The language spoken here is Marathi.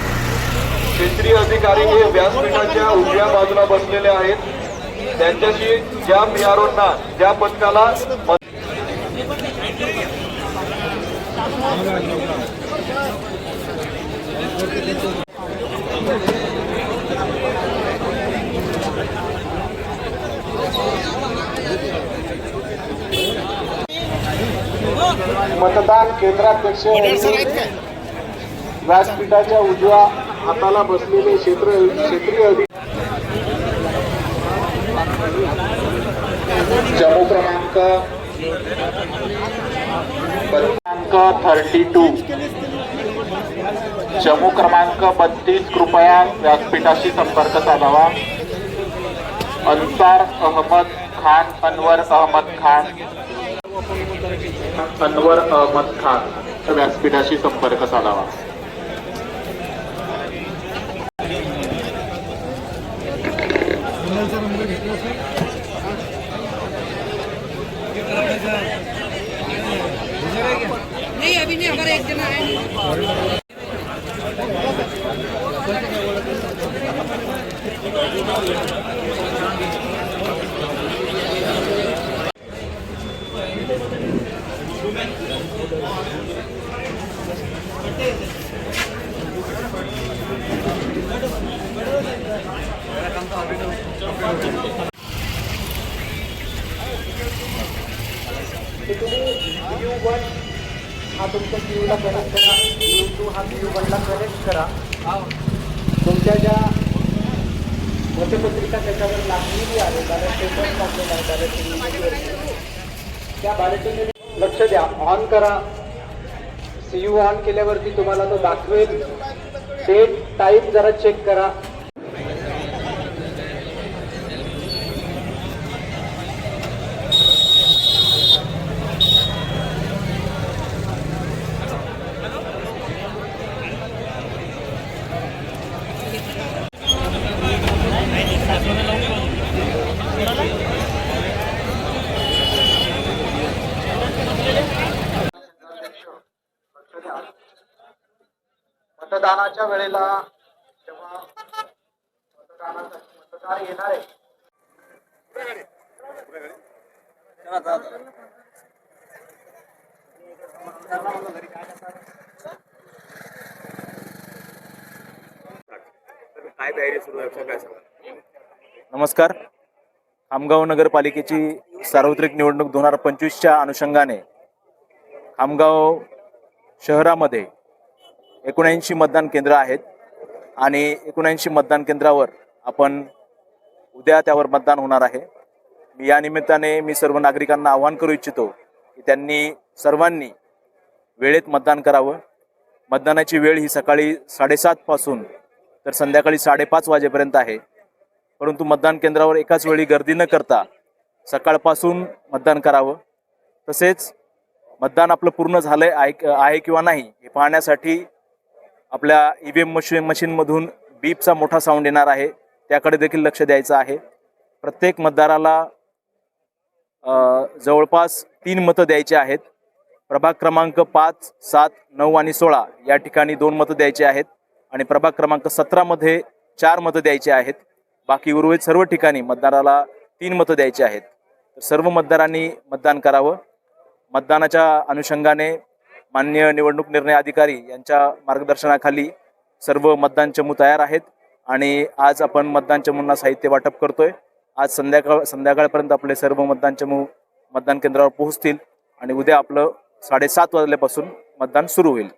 क्षेत्रीय अधिकारी हे व्यासपीठाच्या उजव्या बाजूला बसलेले आहेत. त्यांच्याशी ज्या मियारोंना ज्या पथकाला मतदान केंद्राध्यक्ष व्यासपीठाच्या उजव्या हाताला बसलेले क्षेत्र क्षेत्रीय क्रमांक क्रमांक थर्टी टू चमू क्रमांक बत्तीस, कृपया व्यासपीठाशी संपर्क साधावा. अन्सार अहमद खान, अनवर अहमद खान. अनवर अहमद खान, व्यासपीठाशी संपर्क साधावा. नहीं, अभी नहीं हमारा एक जना है। हा तुमच्या टी व्हीला कनेक्ट करा यू टू हा टी व्ही वनला कनेक्ट करा तुमच्या ज्या मतपत्रिका त्याच्यावर लागलेली आहे. बॅलेट पेपर टाकलेला आहे. बॅलेट त्या बॅलेटमध्ये लक्ष द्या. ऑन करा. सी यू ऑन केल्यावरती तुम्हाला तो दाखवेल. डेट टाईम जरा चेक करा. मतदानाच्या वेळेला जेव्हा मतदानासाठी मतदार येणार आहे? नमस्कार. खामगाव नगरपालिकेची सार्वत्रिक निवडणूक दोन हजार पंचवीसच्या अनुषंगाने खामगाव शहरामध्ये एकोणऐंशी मतदान केंद्र आहेत आणि एकोणऐंशी मतदान केंद्रावर आपण उद्या त्यावर मतदान होणार आहे. मी या निमित्ताने मी सर्व नागरिकांना आवाहन करू इच्छितो की त्यांनी सर्वांनी वेळेत मतदान करावं. मतदानाची वेळ ही सकाळी साडेसातपासून तर संध्याकाळी साडेपाच वाजेपर्यंत आहे. परंतु मतदान केंद्रावर एकाच वेळी गर्दी न करता सकाळपासून मतदान करावं. तसेच मतदान आपलं पूर्ण झालं आहे आहे किंवा नाही हे पाहण्यासाठी आपल्या ई व्ही एम मशीन मशीनमधून बीपचा मोठा साऊंड येणार आहे. त्याकडे देखील लक्ष द्यायचं आहे. प्रत्येक मतदाराला जवळपास तीन मतं द्यायची आहेत. प्रभाग क्रमांक पाच सात नऊ आणि सोळा या ठिकाणी दोन मतं द्यायची आहेत. आणि प्रभाग क्रमांक सतरामध्ये चार मतं द्यायची आहेत. बाकी उर्वरित सर्व ठिकाणी मतदाराला तीन मतं द्यायची आहेत. तर सर्व मतदारांनी मतदान करावं. मतदानाच्या अनुषंगाने मान्य निवडणूक निर्णय अधिकारी यांच्या मार्गदर्शनाखाली सर्व मतदान चमू तयार आहेत आणि आज आपण मतदान चमूंना साहित्य वाटप करतोय. आज संध्याकाळ संध्याकाळपर्यंत आपले सर्व मतदान चमू मतदान केंद्रावर पोहोचतील आणि उद्या आपलं साडेसात वाजल्यापासून मतदान सुरू होईल.